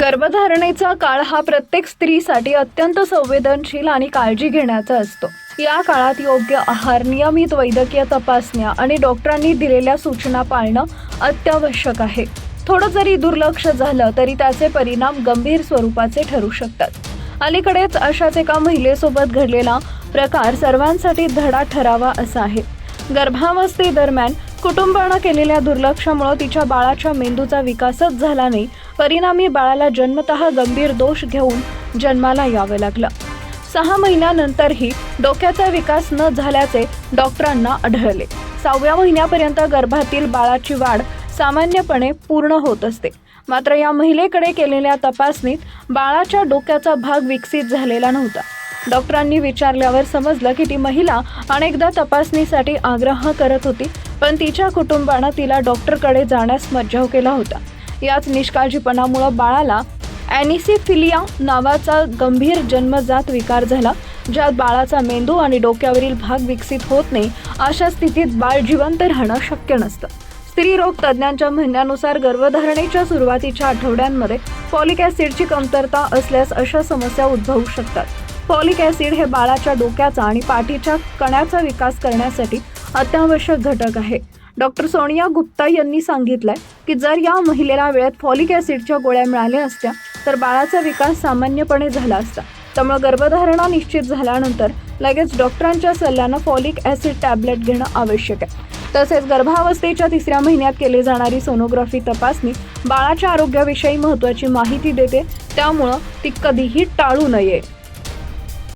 गर्भधारणेचा काळ हा प्रत्येक स्त्रीसाठी अत्यंत संवेदनशील आणि काळजी घेण्याचा असतो. या काळात योग्य आहार नियमित वैद्यकीय तपासण्या आणि डॉक्टरांनी दिलेल्या सूचना पाळणं अत्यावश्यक आहे. थोडं जरी दुर्लक्ष झालं तरी त्याचे परिणाम गंभीर स्वरूपाचे ठरू शकतात. अलीकडेच अशाच एका महिलेसोबत घडलेला प्रकार सर्वांसाठी धडा ठरावा असा आहे. गर्भावस्थेदरम्यान कुटुंबानं केलेल्या दुर्लक्षामुळे तिच्या बाळाच्या मेंदूचा विकासच झाला नाही. परिणामी बाळाला जन्मतः गंभीर दोष घेऊन जन्माला यावं लागलं. सहा महिन्यानंतरही डोक्याचा विकास न झाल्याचे डॉक्टरांना आढळले. सहाव्या महिन्यापर्यंत गर्भातील बाळाची वाढ सामान्यपणे पूर्ण होत असते. मात्र या महिलेकडे केलेल्या तपासणीत बाळाच्या डोक्याचा भाग विकसित झालेला नव्हता. डॉक्टरांनी विचारल्यावर समजलं की ती महिला अनेकदा तपासणीसाठी आग्रह करत होती पण तिच्या कुटुंबानं तिला डॉक्टरकडे जाण्यास मज्जाव केला होता. याच निष्काळजीपणामुळं बाळाला ॲनिसिफिलिया नावाचा गंभीर जन्मजात विकार झाला ज्यात बाळाचा मेंदू आणि डोक्यावरील भाग विकसित होत नाही अशा स्थितीत बाळ जिवंत राहणं शक्य नसतं. स्त्रीरोग तज्ज्ञांच्या म्हणण्यानुसार गर्भधारणेच्या सुरुवातीच्या आठवड्यांमध्ये फॉलिक ॲसिडची कमतरता असल्यास अशा समस्या उद्भवू शकतात. फॉलिक ॲसिड हे बाळाच्या डोक्याचा आणि पाठीच्या कण्याचा विकास करण्यासाठी अत्यावश्यक घटक आहे. डॉक्टर सोनिया गुप्ता यांनी सांगितलंय की जर या महिलेला वेळेत फॉलिक ॲसिडच्या गोळ्या मिळाल्या असत्या तर बाळाचा विकास सामान्यपणे झाला असता. त्यामुळे गर्भधारणा निश्चित झाल्यानंतर लगेच डॉक्टरांच्या सल्ल्यानं फॉलिक ॲसिड टॅबलेट घेणं आवश्यक आहे. तसेच गर्भावस्थेच्या तिसऱ्या महिन्यात केली जाणारी सोनोग्राफी तपासणी बाळाच्या आरोग्याविषयी महत्त्वाची माहिती देते त्यामुळं ती कधीही टाळू नये.